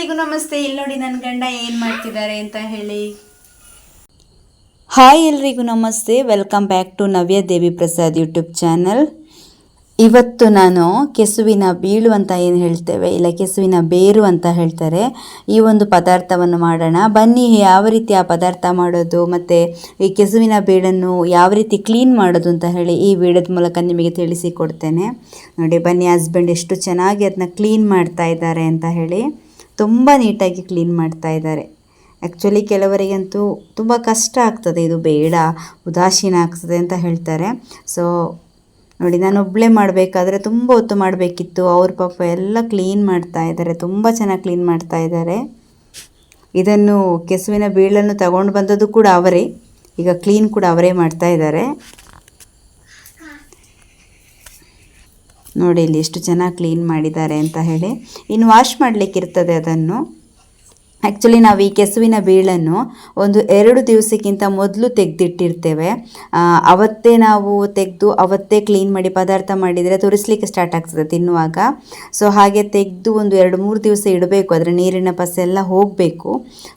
ಎಲ್ರಿಗೂ ನಮಸ್ತೆ, ಇಲ್ಲಿ ನೋಡಿ ನನ್ನ ಗಂಡ ಏನು ಮಾಡ್ತಿದ್ದಾರೆ ಅಂತ ಹೇಳಿ. ಹಾಯ್ ಎಲ್ರಿಗೂ ನಮಸ್ತೆ welcome back to Navya Devi Prasad YouTube channel ಇವತ್ತು ನಾನು ಕೆಸುವಿನ ಬೀಳು ಅಂತ ಏನು ಹೇಳ್ತೇವೆ, ಇಲ್ಲ ಕೆಸುವಿನ ಬೇರು ಅಂತ ಹೇಳ್ತಾರೆ. ಈ ಒಂದು ಪದಾರ್ಥವನ್ನು ಮಾಡೋಣ. ಬನ್ನಿ, ಯಾವ ರೀತಿ ಆ ಪದಾರ್ಥ ಮಾಡೋದು, ಮತ್ತು ಈ ಕೆಸುವಿನ ಬೇಡನ್ನು ಯಾವ ರೀತಿ ಕ್ಲೀನ್ ಮಾಡೋದು ಅಂತ ಹೇಳಿ ಈ ವಿಡಿಯೋದ ಮೂಲಕ ನಿಮಗೆ ತಿಳಿಸಿಕೊಡ್ತೇನೆ ನೋಡಿ, ಬನ್ನಿ ಹಸ್ಬೆಂಡ್ ಎಷ್ಟು ಚೆನ್ನಾಗಿ ಅದನ್ನ ಕ್ಲೀನ್ ಮಾಡ್ತಾ ಇದ್ದಾರೆ ಅಂತ ಹೇಳಿ. ತುಂಬ ನೀಟಾಗಿ ಕ್ಲೀನ್ ಮಾಡ್ತಾ ಇದ್ದಾರೆ. ಆ್ಯಕ್ಚುಲಿ ಕೆಲವರಿಗಂತೂ ತುಂಬ ಕಷ್ಟ ಆಗ್ತದೆ, ಇದು ಬೇಡ, ಉದಾಸೀನ ಆಗ್ತದೆ ಅಂತ ಹೇಳ್ತಾರೆ. ಸೊ ನೋಡಿ, ನಾನು ಒಬ್ಬಳೇ ಮಾಡಬೇಕಾದ್ರೆ ತುಂಬ ಹೊತ್ತು ಮಾಡಬೇಕಿತ್ತು. ಅವ್ರ ಪಾಪ ಎಲ್ಲ ಕ್ಲೀನ್ ಮಾಡ್ತಾ ಇದ್ದಾರೆ, ತುಂಬ ಚೆನ್ನಾಗಿ ಕ್ಲೀನ್ ಮಾಡ್ತಾ ಇದ್ದಾರೆ. ಇದನ್ನು ಕೆಸುವಿನ ಬೀಳನ್ನು ತಗೊಂಡು ಬಂದದ್ದು ಕೂಡ ಅವರೇ. ಈಗ ಕ್ಲೀನ್ ಕೂಡ ಅವರೇ ಮಾಡ್ತಾ ಇದ್ದಾರೆ. ನೋಡಿ ಇಲ್ಲಿ ಎಷ್ಟು ಚೆನ್ನಾಗಿ ಕ್ಲೀನ್ ಮಾಡಿದ್ದಾರೆ ಅಂತ ಹೇಳಿ. ಇನ್ನು ವಾಶ್ ಮಾಡಲಿಕ್ಕಿರ್ತದೆ ಅದನ್ನು. ಆ್ಯಕ್ಚುಲಿ ನಾವು ಈ ಕೆಸುವಿನ ಬೀಳನ್ನು ಒಂದು ಎರಡು ದಿವಸಕ್ಕಿಂತ ಮೊದಲು ತೆಗೆದಿಟ್ಟಿರ್ತೇವೆ. ಅವತ್ತೇ ನಾವು ತೆಗೆದು ಅವತ್ತೇ ಕ್ಲೀನ್ ಮಾಡಿ ಪದಾರ್ಥ ಮಾಡಿದರೆ ತುರಿಸ್ಲಿಕ್ಕೆ ಸ್ಟಾರ್ಟ್ ಆಗ್ತದೆ ತಿನ್ನುವಾಗ. ಸೊ ಹಾಗೆ ತೆಗೆದು ಒಂದು ಎರಡು ಮೂರು ದಿವಸ ಇಡಬೇಕು ಅದರ ನೀರಿನ ಪಸ ಎಲ್ಲ ಹೋಗಬೇಕು.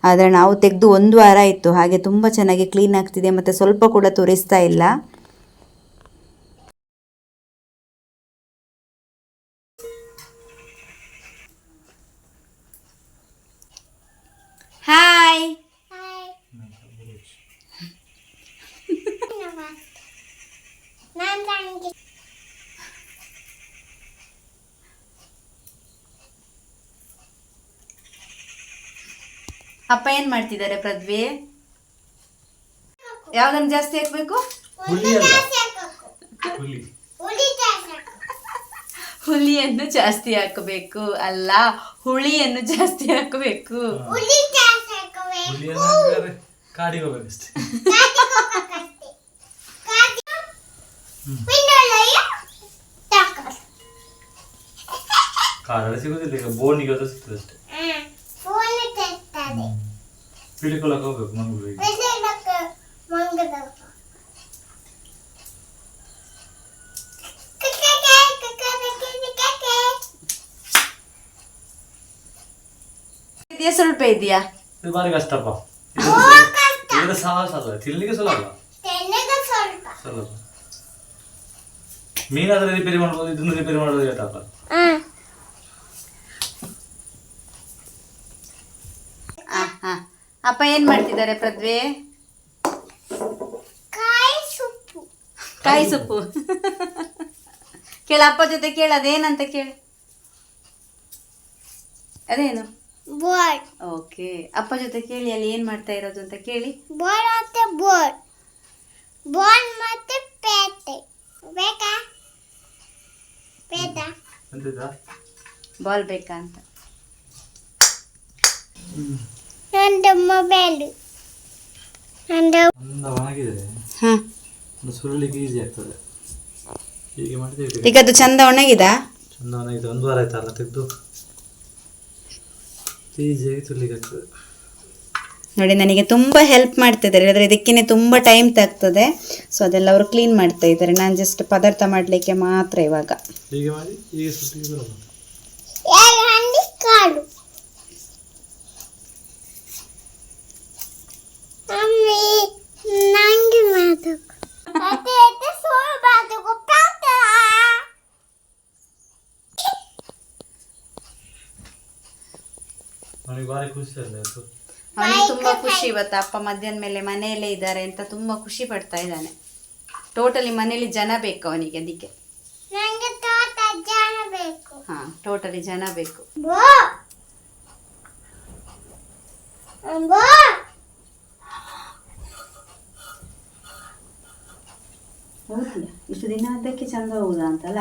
ಆದರೆ ನಾವು ತೆಗೆದು ಒಂದು ವಾರ ಇತ್ತು ಹಾಗೆ ತುಂಬ ಚೆನ್ನಾಗಿ ಕ್ಲೀನ್ ಆಗ್ತಿದೆ, ಮತ್ತು ಸ್ವಲ್ಪ ಕೂಡ ತುರಿಸ್ತಾ ಇಲ್ಲ ಹಾಯ್ ಅಪ್ಪ ಏನು ಮಾಡ್ತಿದ್ದಾರೆ ಪ್ರದ್ವಿ? ಯಾವ್ದನ್ನು ಜಾಸ್ತಿ ಹಾಕ್ಬೇಕು? ಹುಲಿಯನ್ನು ಜಾಸ್ತಿ ಹಾಕಬೇಕು ಅಲ್ಲ ಹುಳಿಯನ್ನು ಜಾಸ್ತಿ ಹಾಕಬೇಕು. ಕಾಡಲ್ಲಿ ಸಿಗೋದಿಲ್ಲ ಈಗ ಬೋನಿಗೆ ಸಿಗ್ತದೆ ಅಷ್ಟೇ ಹಿಡಿಕೊಳ್ಳಕ್ಕೆ ಹೋಗ್ಬೇಕು ಮಂಗ್ಳೂರಿಗೆ ಇದೆಯಾ ಸ್ವಲ್ಪ ಇದೆಯಾ? ಇದು ಬಾರಿ ಕಷ್ಟಪ್ಪ ಅಲ್ಲ. ತಿನ್ಲಿಕ್ಕೆ ಸುಲಭ ಸುಲಭ. ಮೀನಾದ್ರೆ ರಿಪೇರಿ ಮಾಡ್ಬೋದು ಇದನ್ನು ರಿಪೇರಿ ಮಾಡೋದು ಹೇಳ್ತಪ್ಪ ಹಾ. ಅಪ್ಪ ಏನ್ ಮಾಡ್ತಿದ್ದಾರೆ ಪ್ರದ್ವೆ? ಕಾಯಿ ಸೊಪ್ಪು. ಕೇಳ ಅಪ್ಪ ಜೊತೆ ಕೇಳ ಅದೇನಂತ ಕೇಳಿ. ಅದೇನು? ಬೋರ್ಡ್. ಓಕೆ. ಅಪ್ಪ ಜೊತೆ ಕೇಳಿ ಅಲ್ಲಿ ಏನ್ ಮಾಡ್ತಾ ಇರೋದು ಅಂತ ಕೇಳಿ. ಬೋರ್ಡ್ ಮತ್ತೆ ಬೋರ್ಡ್. ಬೋರ್ಡ್ ಮತ್ತೆ ಪೇಟೆ ಬೇಕಾ? ಪೇಟಾ ಬಾಲ್ ಬೇಕಾ ಅಂತ. ನಂದು ಮೊಬೈಲ್ ನಂದು ಒಂದು ಒಣಗಿದ್ರೆ ಹಾ. ಒಂದು ಸುರುಳಿಗೆ ಈಸಿ ಆಗ್ತದೆ. ಹೀಗೆ ಮಾಡಿದ್ರೆ ಈಗ ಅದು ಚಂದ ಒಣಗಿದ? ಚಂದ ಒಣಗಿದೆ. ಒಂದು ವಾರ ಆಯ್ತಲ್ಲ ತೆಗೆದು. ಈಸಿಯಾಗಿ ನೋಡಿ ನನಗೆ ತುಂಬ ಹೆಲ್ಪ್ ಮಾಡ್ತಿದ್ದಾರೆ. ಆದರೆ ಇದಕ್ಕೇನೆ ತುಂಬ ಟೈಮ್ ತಾಗ್ತದೆ. ಸೊ ಅದೆಲ್ಲ ಅವರು ಕ್ಲೀನ್ ಮಾಡ್ತಾ ಇದ್ದಾರೆ. ನಾನು ಜಸ್ಟ್ ಪದಾರ್ಥ ಮಾಡಲಿಕ್ಕೆ ಮಾತ್ರ ಇವಾಗ. ಹೀಗೆ ಮಾಡಿ ಹೀಗೆ ಸುಟ್ಟಿಗೆ ಬರೋದು ಯಾರು ಹಂಡಿ ಕಾಳು ಮಮ್ಮಿ ನಂಗೆ ಮಾತಾಡು ಮತ್ತೆ ಇದು ಸೋಲು ಬಾತು ಗೊತ್ತಾಗ್ತದಾ ನನಗೆ ಭಾರಿ ಖುಷಿ ಅಲ್ಲ ಅದು ಅವನಿಗೆ ತುಂಬಾ ಖುಷಿ ಇವತ್ತು ಅಪ್ಪ ಮಧ್ಯಾಹ್ನ ಮೇಲೆ ಮನೆಯಲ್ಲೇ ಇದ್ದಾರೆ ಅಂತ ತುಂಬಾ ಖುಷಿ ಪಡ್ತಾ ಇದ್ದಾನೆ. ಟೋಟಲಿ ಮನೆಯಲ್ಲಿ ಜನ ಬೇಕು ಅವನಿಗೆ ಅದಕ್ಕೆ. ಹಾ ತೋಟ ಜನ ಬೇಕು. ಹಾಂ ಟೋಟಲಿ ಜನ ಬೇಕು. ಹೌದಲ್ಲ? ಇಷ್ಟು ದಿನ ಅದಕ್ಕೆ ಚಂದ ಹೌದಾ ಅಂತಲ್ಲ?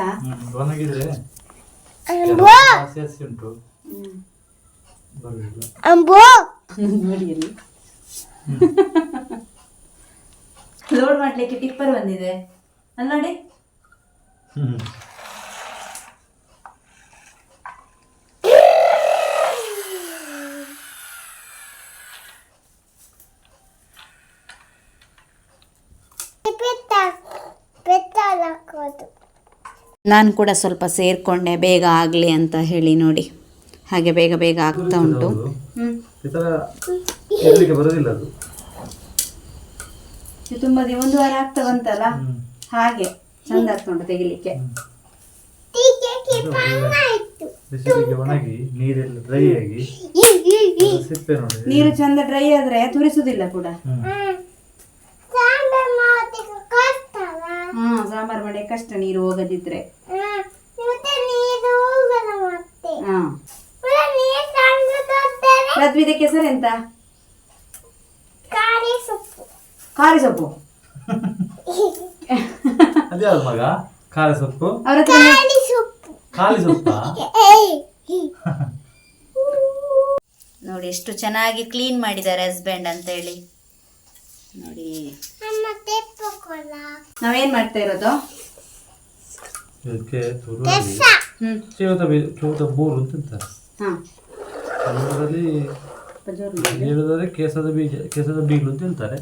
ಹ್ಮ್ ಉಂಟು. ಅಂಬೋ? ನೋಡಿ ಇಲ್ಲಿ. ಲೋಡ್ ಮಾಡ್ಲಿಕ್ಕೆ ಟಿಪ್ಪರ್ ಬಂದಿದೆ. ಅಲ್ಲಿ ನೋಡಿ. ನಾನು ಕೂಡ ಸ್ವಲ್ಪ ಸೇರಿಕೊಂಡೆ ಬೇಗ ಆಗಲಿ ಅಂತ ಹೇಳಿ ನೋಡಿ. ಹಾಗೆ ಬೇಗ ಬೇಗ ಆಗ್ತಾ ಉಂಟು. ತುಂಬ ಒಂದು ವಾರ ಆಗ್ತಾ ಬಂತಲ್ಲ? ಹಾಗೆ ಚಂದ ಆಗ್ತಾ ಉಂಟು ತೆಗಿಲಿಕ್ಕೆ. ನೀರು ಚಂದ ಡ್ರೈ ಆದ್ರೆ ತುರಿಸುದಿಲ್ಲ ಕೂಡ. ಹಾ ಸಾಂಬಾರ್ ಮಾಡಿ ಕಷ್ಟ ನೀರು ಹೋಗದಿದ್ರೆ ಹ್ಮ್. ಮತ್ತೆ ನೀರು ಹೋಗಲ್ಲ ಮತ್ತೆ ಹಾ ಮತ್ತೆ ನೀರು ಇದಕ್ಕೆ ಹೆಸರು ಎಂತ ಕಾರಿ ಸೊಪ್ಪು. ಖಾರಿ ಸೊಪ್ಪು. ಅದ್ಯಾವ್ದು ಮಗ ಸೊಪ್ಪು. ಅವ್ರ ಹತ್ರ ಕಾರಿ ಸೊಪ್ಪು. ಖಾಲಿ ಸೊಪ್ಪಾ? ನೋಡಿ ಎಷ್ಟು ಚೆನ್ನಾಗಿ ಕ್ಲೀನ್ ಮಾಡಿದ್ದಾರೆ ಹಸ್ಬೆಂಡ್ ಅಂತ ಹೇಳಿ. ನೋಡಿ. ಅಮ್ಮ ನಾವೇನ್ ಮಾಡ್ತಾ ಇರೋದು? ಹ್ಮ್. ಮಾಡಿ. ಹೇಳುವುದಾದ್ರೆ ಕೇಸದ ಬೀಜ ಕೇಸದ ಬೀಳು ಅಂತ ಹೇಳ್ತಾರೆ.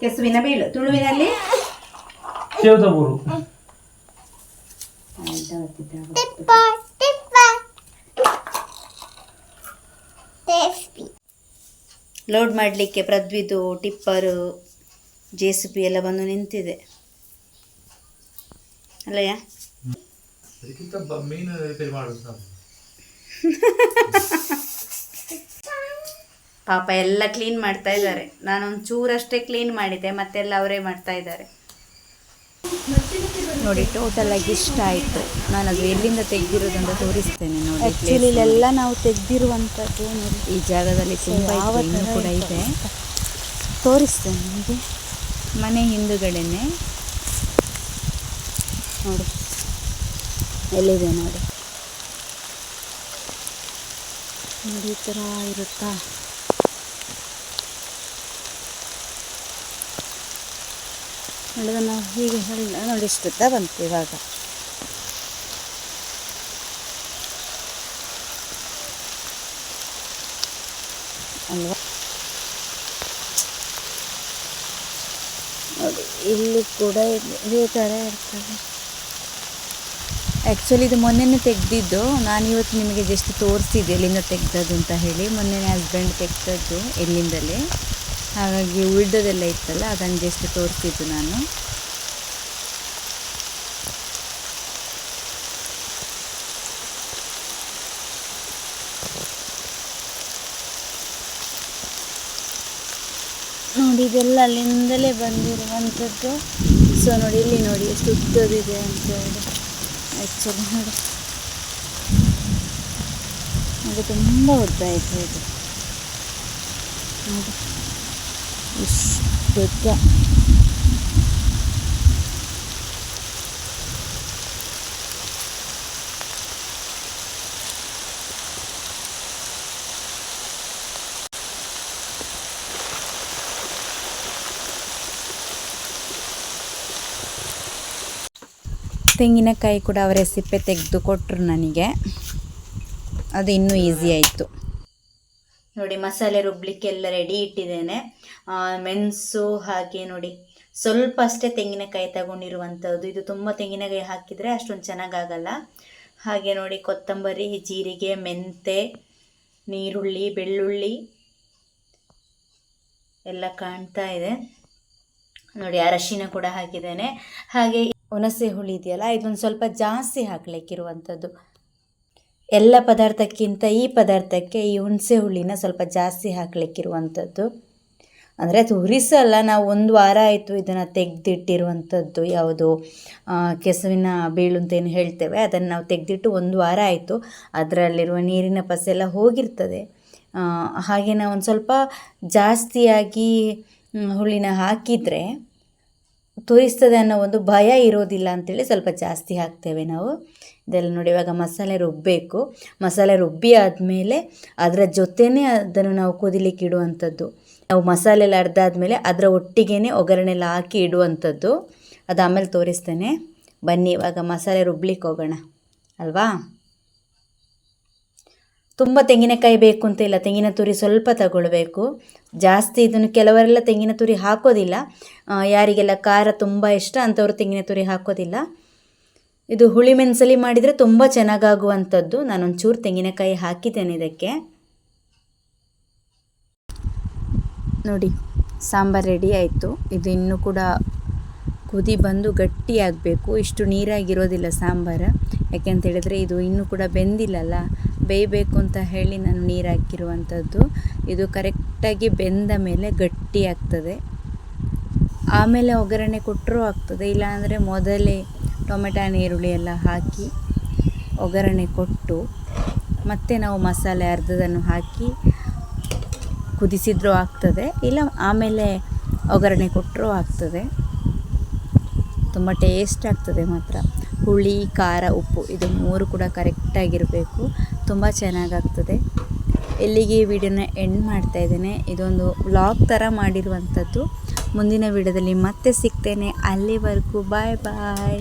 ಕೆಸುವಿನ ಬೀಳು. ತುಳುವಿನಲ್ಲಿ? ಚೌತ ಮೂರು ಲೋಡ್ ಮಾಡಲಿಕ್ಕೆ ಪ್ರದ್ವಿದು ಟಿಪ್ಪರು ಜೆ ಸಿ ಪಿ ಎಲ್ಲ ಬಂದು ನಿಂತಿದೆ. ಅಲ್ಲಯ್ಯ? ಪಾಪ ಎಲ್ಲ ಕ್ಲೀನ್ ಮಾಡ್ತಾ ಇದ್ದಾರೆ. ನಾನೊಂದು ಚೂರಷ್ಟೇ ಕ್ಲೀನ್ ಮಾಡಿದೆ ಮತ್ತೆಲ್ಲ ಅವರೇ ಮಾಡ್ತಾ ಇದ್ದಾರೆ. ನೋಡಿ ಟೋಟಲ್ ಆಗಿ ಇಷ್ಟ ಆಯಿತು. ನಾನು ಅದು ಎಲ್ಲಿಂದ ತೆಗೆದಿರೋದಂತ ತೋರಿಸ್ತೇನೆ ನೋಡಿ ಆ್ಯಕ್ಚುಲಿ ಇಲ್ಲೆಲ್ಲ ನಾವು ತೆಗ್ದಿರುವಂಥದ್ದು ನೋಡಿ. ಈ ಜಾಗದಲ್ಲಿ ತುಂಬ ಇನ್ನೂ ಕೂಡ ಇದೆ. ಇದೆ ತೋರಿಸ್ತೇನೆ ನಿಮಗೆ. ಮನೆ ಹಿಂದುಗಡೆನೆ. ನೋಡಿ. ಎಲ್ಲಿದೆ ನೋಡಿ? ನೋಡಿ ಈ ಥರ ಇರುತ್ತಾ? ಹೇಳಿದ ನಾವು ಹೀಗೆ ಹೇಳಿ ನೋಡಿ ಇಷ್ಟುದ್ದ ಬಂತು ಇವಾಗ. ಅಲ್ವಾ? ನೋಡಿ, ಇಲ್ಲಿ ಕೂಡ ಇದೆ. ಥರ ಇರ್ತದೆ. ಆ್ಯಕ್ಚುಲಿ ಇದು ಮೊನ್ನೆನೇ ತೆಗೆದಿದ್ದು. ನಾನು ಇವತ್ತು ನಿಮಗೆ ಜಸ್ಟ್ ತೋರಿಸಿದ್ದೆ ಎಲ್ಲಿಂದ ತೆಗ್ದದ್ದು ಅಂತ ಹೇಳಿ. ಮೊನ್ನೆನೇ ಹಸ್ಬೆಂಡ್ ತೆಗ್ದದ್ದು ಎಲ್ಲಿಂದಲೇ. ಹಾಗಾಗಿ ಉಳ್ದದೆಲ್ಲ ಇತ್ತಲ್ಲ, ಅದನ್ನು ಜಸ್ಟ್ ತೋರಿಸಿದ್ದು ನಾನು. ನೋಡಿ, ಇದೆಲ್ಲ ಅಲ್ಲಿಂದಲೇ ಬಂದಿರುವಂಥದ್ದು. ಸೊ ನೋಡಿ, ಇಲ್ಲಿ ನೋಡಿ, ಎಷ್ಟು ಉದ್ದದಿದೆ ಅಂತ ಹೇಳಿ. ಆ್ಯಕ್ಚುಲಿ ನೋಡಿ. ಅದು ತುಂಬ ಉದ್ದ ಇದೆ ಇದು. ನೋಡಿ. ಇಷ್ಟು ಉದ್ದ ತೆಂಗಿನಕಾಯಿ ಕೂಡ ಅವರ ಸಿಪ್ಪೆ ತೆಗೆದು ಕೊಟ್ಟರು ನನಗೆ. ಅದು ಇನ್ನೂ ಈಸಿ ಆಯಿತು. ನೋಡಿ ಮಸಾಲೆ ರುಬ್ಲಿಕ್ಕೆ ಎಲ್ಲ ರೆಡಿ ಇಟ್ಟಿದ್ದೇನೆ ಮೆಣಸು ಹಾಗೆ ನೋಡಿ ಸ್ವಲ್ಪ ಅಷ್ಟೇ ತೆಂಗಿನಕಾಯಿ ತಗೊಂಡಿರುವಂಥದ್ದು. ಇದು ತುಂಬ ತೆಂಗಿನಕಾಯಿ ಹಾಕಿದರೆ ಅಷ್ಟೊಂದು ಚೆನ್ನಾಗಾಗಲ್ಲ. ಹಾಗೆ ನೋಡಿ ಕೊತ್ತಂಬರಿ, ಜೀರಿಗೆ, ಮೆಂತೆ, ನೀರುಳ್ಳಿ, ಬೆಳ್ಳುಳ್ಳಿ ಎಲ್ಲ ಕಾಣ್ತಾ ಇದೆ. ನೋಡಿ ಅರಶಿನ ಕೂಡ ಹಾಕಿದ್ದೇನೆ. ಹಾಗೆ ಹುಣಸೆ ಹುಳಿ ಇದೆಯಲ್ಲ, ಇದೊಂದು ಸ್ವಲ್ಪ ಜಾಸ್ತಿ ಹಾಕ್ಲಿಕ್ಕಿರುವಂಥದ್ದು. ಎಲ್ಲ ಪದಾರ್ಥಕ್ಕಿಂತ ಈ ಪದಾರ್ಥಕ್ಕೆ ಈ ಹುಣಸೆ ಹುಳಿನ ಸ್ವಲ್ಪ ಜಾಸ್ತಿ ಹಾಕಲಿಕ್ಕಿರುವಂಥದ್ದು. ಅಂದರೆ ಅದು ಹುರಿಸಲ್ಲ, ನಾವು ಒಂದು ವಾರ ಆಯಿತು ಇದನ್ನು ತೆಗೆದಿಟ್ಟಿರುವಂಥದ್ದು. ಯಾವುದು ಕೆಸುವಿನ ಬೀಳು ಅಂತ ಏನು ಹೇಳ್ತೇವೆ, ಅದನ್ನು ನಾವು ತೆಗೆದಿಟ್ಟು ಒಂದು ವಾರ ಆಯಿತು, ಅದರಲ್ಲಿರುವ ನೀರಿನ ಪಸೆಲ್ಲ ಹೋಗಿರ್ತದೆ. ಹಾಗೆ ನಾವು ಒಂದು ಸ್ವಲ್ಪ ಜಾಸ್ತಿಯಾಗಿ ಹುಳಿನ ಹಾಕಿದರೆ ತೋರಿಸ್ತದೆ ಅನ್ನೋ ಒಂದು ಭಯ ಇರೋದಿಲ್ಲ ಅಂತೇಳಿ ಸ್ವಲ್ಪ ಜಾಸ್ತಿ ಹಾಕ್ತೇವೆ ನಾವು. ಇದೆಲ್ಲ ನೋಡಿ ಇವಾಗ ಮಸಾಲೆ ರುಬ್ಬಬೇಕು ಮಸಾಲೆ ರುಬ್ಬಿ ಆದಮೇಲೆ ಅದರ ಜೊತೆನೇ ಅದನ್ನು ನಾವು ಕುದಿಲಿಕ್ಕೆ ಇಡುವಂಥದ್ದು. ನಾವು ಮಸಾಲೆ ಎಲ್ಲ ಅರ್ಧ ಆದಮೇಲೆ ಅದರ ಒಟ್ಟಿಗೆ ಒಗ್ಗರಣೆ ಎಲ್ಲ ಹಾಕಿ ಇಡುವಂಥದ್ದು. ಅದು ಆಮೇಲೆ ತೋರಿಸ್ತೇನೆ. ಬನ್ನಿ ಇವಾಗ ಮಸಾಲೆ ರುಬ್ಲಿಕ್ಕೆ ಹೋಗೋಣ. ಅಲ್ವಾ? ತುಂಬ ತೆಂಗಿನಕಾಯಿ ಬೇಕು ಅಂತ ಇಲ್ಲ. ತೆಂಗಿನ ತುರಿ ಸ್ವಲ್ಪ ತಗೊಳ್ಬೇಕು. ಜಾಸ್ತಿ ಇದನ್ನು ಕೆಲವರೆಲ್ಲ ತೆಂಗಿನ ತುರಿ ಹಾಕೋದಿಲ್ಲ. ಯಾರಿಗೆಲ್ಲ ಖಾರ ತುಂಬ ಇಷ್ಟ ಅಂಥವ್ರು ತೆಂಗಿನ ತುರಿ ಹಾಕೋದಿಲ್ಲ. ಇದು ಹುಳಿ ಮೆಣಸಲ್ಲಿ ಮಾಡಿದರೆ ತುಂಬ ಚೆನ್ನಾಗಾಗುವಂಥದ್ದು. ನಾನೊಂಚೂರು ತೆಂಗಿನಕಾಯಿ ಹಾಕಿದ್ದೇನೆ ಇದಕ್ಕೆ. ನೋಡಿ, ಸಾಂಬಾರು ರೆಡಿ ಆಯಿತು. ಇದು ಇನ್ನೂ ಕೂಡ ಕುದಿ ಬಂದು ಗಟ್ಟಿಯಾಗಬೇಕು. ಇಷ್ಟು ನೀರಾಗಿರೋದಿಲ್ಲ ಸಾಂಬಾರು. ಯಾಕೆಂತ ಹೇಳಿದ್ರೆ ಇದು ಇನ್ನೂ ಕೂಡ ಬೆಂದಿಲ್ಲಲ್ಲ. ಬೇಯಬೇಕು ಅಂತ ಹೇಳಿ ನಾನು ನೀರು ಹಾಕಿರುವಂಥದ್ದು. ಇದು ಕರೆಕ್ಟಾಗಿ ಬೆಂದ ಮೇಲೆ ಗಟ್ಟಿ ಆಗ್ತದೆ ಆಮೇಲೆ ಒಗ್ಗರಣೆ ಕೊಟ್ಟರೂ ಆಗ್ತದೆ. ಇಲ್ಲಾಂದರೆ ಮೊದಲೇ ಟೊಮೆಟೊ ಈರುಳ್ಳಿ ಎಲ್ಲ ಹಾಕಿ ಒಗ್ಗರಣೆ ಕೊಟ್ಟು ಮತ್ತೆ ನಾವು ಮಸಾಲೆ ಅರ್ಧದನ್ನು ಹಾಕಿ ಕುದಿಸಿದರೂ ಆಗ್ತದೆ, ಇಲ್ಲ ಆಮೇಲೆ ಒಗ್ಗರಣೆ ಕೊಟ್ಟರೂ ಆಗ್ತದೆ. ತುಂಬ ಟೇಸ್ಟ್ ಆಗ್ತದೆ ಮಾತ್ರ. ಹುಳಿ, ಖಾರ, ಉಪ್ಪು ಇದು ಮೂರು ಕೂಡ ಕರೆಕ್ಟಾಗಿರಬೇಕು ತುಂಬ ಚೆನ್ನಾಗಾಗ್ತದೆ. ಎಲ್ಲಿಗೆ ವಿಡಿಯೋನ ಎಂಡ್ ಮಾಡ್ತಾ ಇದ್ದೇನೆ. ಇದೊಂದು ವ್ಲಾಗ್ ಥರ ಮಾಡಿರುವಂಥದ್ದು. ಮುಂದಿನ ವಿಡಿಯೋದಲ್ಲಿ ಮತ್ತೆ ಸಿಗ್ತೇನೆ. ಅಲ್ಲಿವರೆಗೂ ಬಾಯ್ ಬಾಯ್